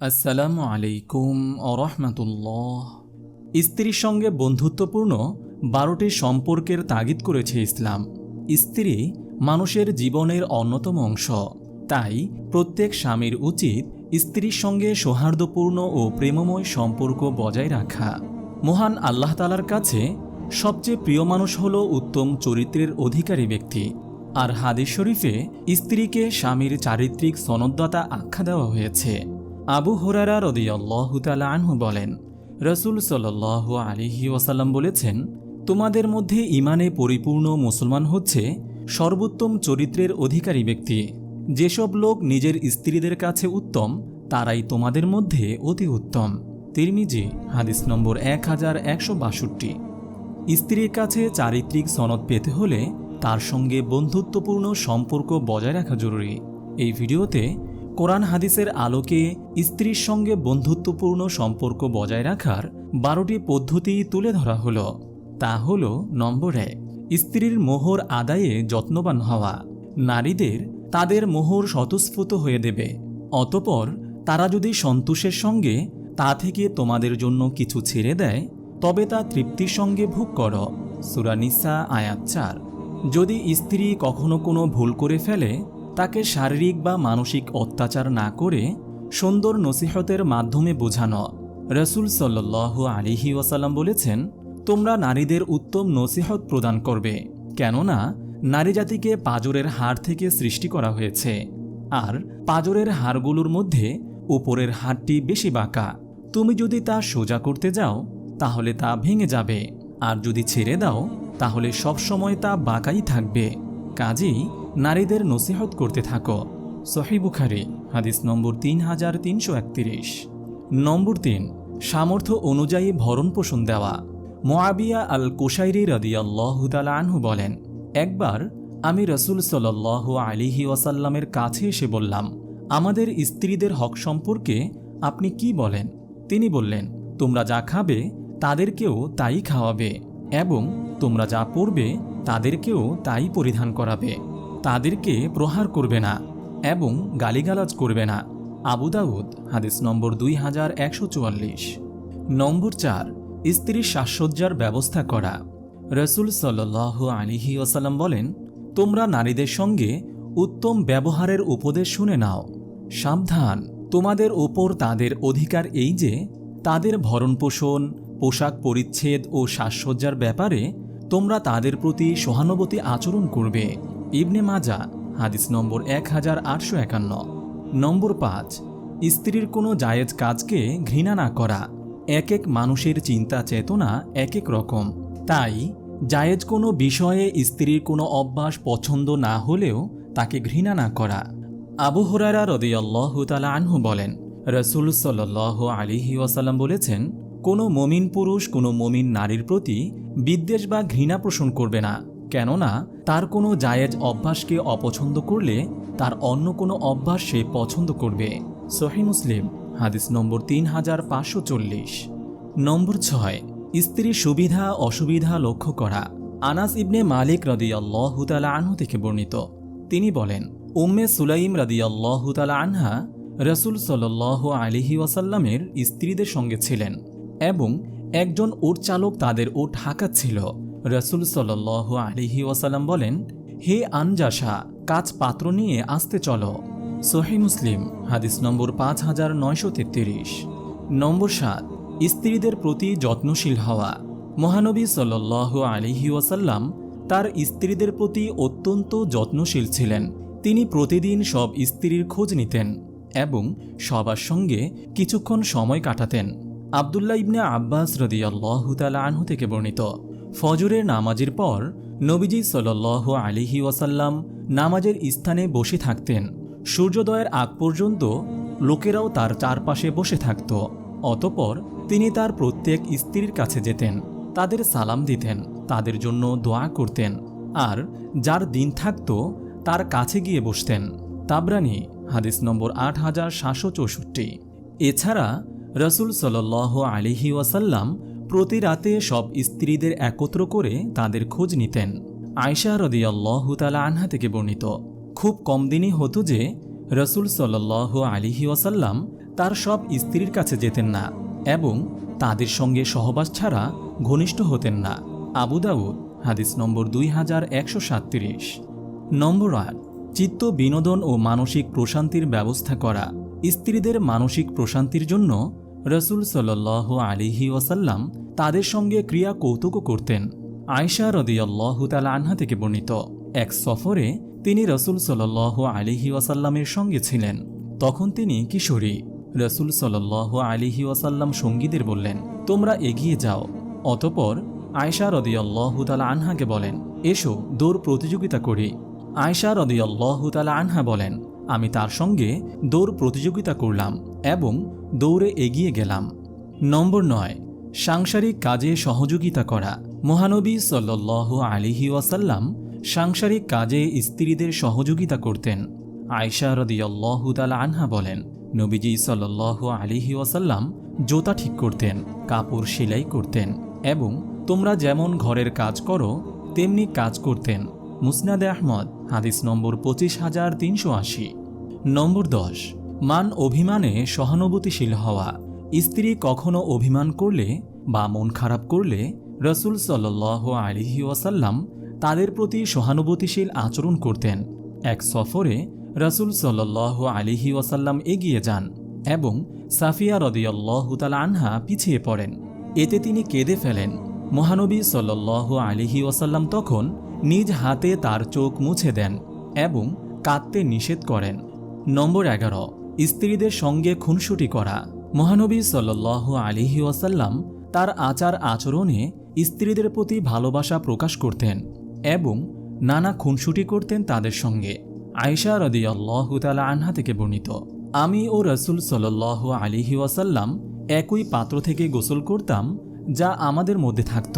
আসসালামু আলাইকুম আরহামতুল্লাহ স্ত্রীর সঙ্গে বন্ধুত্বপূর্ণ বারোটি সম্পর্কের তাগিদ করেছে ইসলাম। স্ত্রী মানুষের জীবনের অন্যতম অংশ। তাই প্রত্যেক স্বামীর উচিত স্ত্রীর সঙ্গে সৌহার্দ্যপূর্ণ ও প্রেমময় সম্পর্ক বজায় রাখা। মহান আল্লাহ তালার কাছে সবচেয়ে প্রিয় মানুষ হল উত্তম চরিত্রের অধিকারী ব্যক্তি। আর হাদিস শরীফে স্ত্রীকে স্বামীর চারিত্রিক সনদদাতা আখ্যা দেওয়া হয়েছে। আবু হুরারা রদিয়াল্লাহু তাআলা আনহু বলেন, রসুল সাল্লাহ আলিহি ওয়াসাল্লাম বলেছেন, তোমাদের মধ্যে ইমানে পরিপূর্ণ মুসলমান হচ্ছে সর্বোত্তম চরিত্রের অধিকারী ব্যক্তি। যেসব লোক নিজের স্ত্রীদের কাছে উত্তম, তারাই তোমাদের মধ্যে অতি উত্তম। তিরমিজি, হাদিস নম্বর এক হাজার একশো বাষট্টি। স্ত্রীর কাছে চারিত্রিক সনদ পেতে হলে তার সঙ্গে বন্ধুত্বপূর্ণ সম্পর্ক বজায় রাখা জরুরি। এই ভিডিওতে কোরআন হাদিসের আলোকে স্ত্রীর সঙ্গে বন্ধুত্বপূর্ণ সম্পর্ক বজায় রাখার বারোটি পদ্ধতি তুলে ধরা হলো। তা হল, নম্বর এক, স্ত্রীর মোহর আদায়ে যত্নবান হওয়া। নারীদের তাদের মোহর স্বতঃস্ফূত হয়ে দেবে। অতপর, তারা যদি সন্তোষের সঙ্গে তা থেকে তোমাদের জন্য কিছু ছেড়ে দেয়, তবে তা তৃপ্তির সঙ্গে ভোগ কর। সুরানিসা আয়াত চার, যদি স্ত্রী কখনো কোনো ভুল করে ফেলে তাকে শারীরিক বা মানসিক অত্যাচার না করে সুন্দর নসিহতের মাধ্যমে বোঝানো। রসুল সাল্লাহ আলিহি ওয়াসাল্লাম বলেছেন, তোমরা নারীদের উত্তম নসিহত প্রদান করবে, কেননা নারী জাতিকে পাজরের হাড় থেকে সৃষ্টি করা হয়েছে, আর পাজরের হাড়গুলোর মধ্যে উপরের হাড়টি বেশি বাঁকা। তুমি যদি তা সোজা করতে যাও, তাহলে তা ভেঙে যাবে, আর যদি ছেড়ে দাও, তাহলে সবসময় তা বাঁকাই থাকবে। কাজেই নারীদের নসিহত করতে থাকো। সহি বুখারি, হাদিস নম্বর তিন হাজার তিনশো একত্রিশ। নম্বর তিন, সামর্থ্য অনুযায়ী ভরণ পোষণ দেওয়া। মোয়াবিয়া আল কুশাইরি রদিয়াল্লাহুতালা আনহু বলেন, একবার আমি রসুল সাল্লাহ আলিহি ওয়াসাল্লামের কাছে এসে বললাম, আমাদের স্ত্রীদের হক সম্পর্কে আপনি কি বলেন? তিনি বললেন, তোমরা যা খাবে, তাদেরকেও তাই খাওয়াবে এবং তোমরা যা পরবে তাদেরকেও তাই পরিধান করাবে। তাদেরকে প্রহার করবে না এবং গালিগালাজ করবে না। আবু দাউদ, হাদিস নম্বর দুই হাজার একশো চুয়াল্লিশ। নম্বর চার স্ত্রীর সাজসজ্জার ব্যবস্থা করা। রসুল সাল্লাহ আলিহি ওসাল্লাম বলেন, তোমরা নারীদের সঙ্গে উত্তম ব্যবহারের উপদেশ শুনে নাও। সাবধান, তোমাদের ওপর তাদের অধিকার এই যে, তাদের ভরণপোষণ, পোশাক পরিচ্ছেদ ও সাজসজ্জার ব্যাপারে তোমরা তাদের প্রতি সহানুভূতি আচরণ করবে। ইবনে মাজা, হাদিস নম্বর এক হাজার আটশো একান্ন। নম্বর পাঁচ, স্ত্রীর কোনো জায়েজ কাজকে ঘৃণা না করা। এক এক মানুষের চিন্তা চেতনা এক এক রকম। তাই, জায়েজ কোনো বিষয়ে স্ত্রীর কোনো অভ্যাস পছন্দ না হলেও তাকে ঘৃণা না করা। আবু হরারা রদিয়াল্লাহ তালা আনহু বলেন, রসুল সাল্লাহ আলিহি ওয়াসাল্লাম বলেছেন, কোনো মমিন পুরুষ কোনো মমিন নারীর প্রতি বিদ্বেষ বা ঘৃণা পোষণ করবে না। কেননা তার কোনো জায়েজ অভ্যাসকে অপছন্দ করলে তার অন্য কোনো অভ্যাস সে পছন্দ করবে। সহি মুসলিম, হাদিস নম্বর তিন হাজার পাঁচশো চল্লিশ। নম্বর ছয়, স্ত্রীর সুবিধা অসুবিধা লক্ষ্য করা। আনাস ইবনে মালিক রদিয়াল্লাহুতালা আনহু থেকে বর্ণিত। তিনি বলেন, উম্মে সুলাইম রদিয়াল্লাহুতালা আনহা রসুল সাল্লাহ আলিহি ওয়াসাল্লামের স্ত্রীদের সঙ্গে ছিলেন এবং একজন ওট চালক তাদের ওট হাঁকাচ্ছিল রসুল সাল্লাহ আলিহি ওয়াসাল্লাম বলেন, হে আনজাসা কাজ পাত্র নিয়ে আসতে চলো। সোহে মুসলিম, হাদিস নম্বর পাঁচ হাজার নয়শো তেত্রিশ। নম্বর সাত, স্ত্রীদের প্রতি যত্নশীল হওয়া। মহানবী সাল্লাহ আলিহি ওয়াসাল্লাম তার স্ত্রীদের প্রতি অত্যন্ত যত্নশীল ছিলেন। তিনি প্রতিদিন সব স্ত্রীর খোঁজ নিতেন এবং সবার সঙ্গে কিছুক্ষণ সময় কাটাতেন। আবদুল্লাহ ইবনে আব্বাস রদিয়াল্লাহতালা আনহু থেকে বর্ণিত ফজরের নামাজের পর নবীজি সাল্লাহ আলিহি ওয়াসাল্লাম নামাজের স্থানে বসে থাকতেন। সূর্যোদয়ের আগ পর্যন্ত লোকেরাও তার চারপাশে বসে থাকত, অতপর তিনি তার প্রত্যেক স্ত্রীর কাছে যেতেন, তাদের সালাম দিতেন, তাদের জন্য দোয়া করতেন, আর যার দিন থাকত তার কাছে গিয়ে বসতেন। তাবরানি, হাদিস নম্বর আট হাজার সাতশো চৌষট্টি। এছাড়া রসুল সাল্লাহ আলিহি ওয়াসাল্লাম প্রতি রাতে সব স্ত্রীদের একত্র করে তাদের খোঁজ নিতেন। আয়সা রদিয়াল্লাহ তালা আনহা থেকে বর্ণিত। খুব কম দিনই হতো যে রসুল সাল্লাহ আলিহি ওয়াসাল্লাম তার সব স্ত্রীর কাছে যেতেন না এবং তাদের সঙ্গে সহবাস ছাড়া ঘনিষ্ঠ হতেন না। আবু দাউদ, হাদিস নম্বর দুই হাজার একশো সাতত্রিশ। নম্বর আট, চিত্ত, বিনোদন ও মানসিক প্রশান্তির ব্যবস্থা করা। স্ত্রীদের মানসিক প্রশান্তির জন্য রসুল সাল্লাহ আলিহি ওয়াসাল্লাম তাদের সঙ্গে ক্রিয়া কৌতুক করতেন। আয়সা রদিয়াল্লাহ তালা আনহা থেকে বর্ণিত এক সফরে তিনি রসুল সাল্লাহ আলিহি ওয়াসাল্লামের সঙ্গে ছিলেন। তখন তিনি কিশোরী। রসুল সাল্লাহ আলিহি ওয়াসাল্লাম সঙ্গীদের বললেন, তোমরা এগিয়ে যাও। অতপর আয়সা রদিয়াল্লাহ তালা আনহাকে বলেন, এসো, দৌড় প্রতিযোগিতা করি। আয়সা রদিয়াল্লাহ তালা আনহা বলেন, আমি তার সঙ্গে দৌড় প্রতিযোগিতা করলাম। এবং দৌড়ে এগিয়ে গেলাম। নম্বর নয়, সাংসারিক কাজে সহযোগিতা করা। মহানবী সাল্লাহ আলিহি ওয়াসাল্লাম সাংসারিক কাজে স্ত্রীদের সহযোগিতা করতেন। আয়সা রদিয়াল্লাহু আনহা বলেন, নবীজি সাল্লাহ আলিহি ওয়াসাল্লাম জোতা ঠিক করতেন, কাপড় সেলাই করতেন এবং তোমরা যেমন ঘরের কাজ করো, তেমনি কাজ করতেন। মুসনাদে আহমদ, হাদিস নম্বর পঁচিশ হাজার তিনশো আশি। নম্বর দশ মান অভিমানে সহানুভূতিশীল হওয়া। স্ত্রী কখনো অভিমান করলে বা মন খারাপ করলে রসুল সাল্লাহ আলিহি ওয়াসাল্লাম তাদের প্রতি সহানুভূতিশীল আচরণ করতেন। এক সফরে রসুল সাল্লাহ আলিহি ওয়াসাল্লাম এগিয়ে যান এবং সাফিয়া রদিয়াল্লাহ তালা আনহা পিছিয়ে পড়েন। এতে তিনি কেঁদে ফেলেন। মহানবী সাল্লাহ আলিহি ওয়াসাল্লাম তখন নিজ হাতে তার চোখ মুছে দেন এবং কাঁদতে নিষেধ করেন। নম্বর এগারো স্ত্রীদের সঙ্গে খুনসুটি করা। মহানবী সাল্লাহ আলিহি ওয়াসাল্লাম তার আচার আচরণে স্ত্রীদের প্রতি ভালোবাসা প্রকাশ করতেন এবং নানা খুনসুটি করতেন তাদের সঙ্গে। আয়সা রদিয়াল্লাহ তালা আনহা থেকে বর্ণিত, আমি ও রসুল সাল্লাহ আলিহি ওয়াসাল্লাম একই পাত্র থেকে গোসল করতাম যা আমাদের মধ্যে থাকত।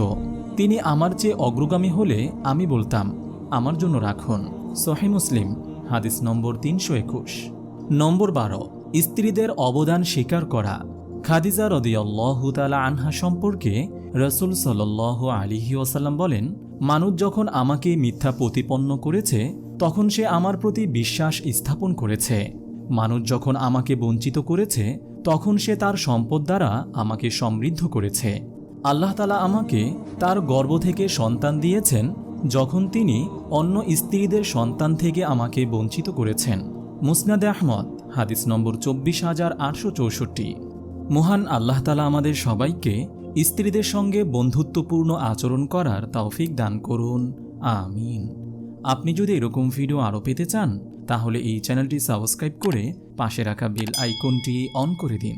তিনি আমার চেয়ে অগ্রগামী হলে আমি বলতাম, আমার জন্য রাখুন। সহি মুসলিম, হাদিস নম্বর তিনশো একুশ। নম্বর বারো, স্ত্রীদের অবদান স্বীকার করা। খাদিজা রদিয়াল্লাহতালা আনহা সম্পর্কে রসুল সাল্লাহ আলিহি ওসাল্লাম বলেন, মানুষ যখন আমাকে মিথ্যা প্রতিপন্ন করেছে, তখন সে আমার প্রতি বিশ্বাস স্থাপন করেছে। মানুষ যখন আমাকে বঞ্চিত করেছে, তখন সে তার সম্পদ দ্বারা আমাকে সমৃদ্ধ করেছে। আল্লাহ তালা আমাকে তার গর্ব থেকে সন্তান দিয়েছেন, যখন তিনি অন্য স্ত্রীদের সন্তান থেকে আমাকে বঞ্চিত করেছেন। মুসনাদে আহমদ, হাদিস নম্বর চব্বিশ হাজার আটশো চৌষট্টি। মহান আল্লাহ তালা আমাদের সবাইকে স্ত্রীদের সঙ্গে বন্ধুত্বপূর্ণ আচরণ করার তৌফিক দান করুন। আমিন। আপনি যদি এরকম ভিডিও আরও পেতে চান, তাহলে এই চ্যানেলটি সাবস্ক্রাইব করে পাশে রাখা বেল আইকনটি অন করে দিন।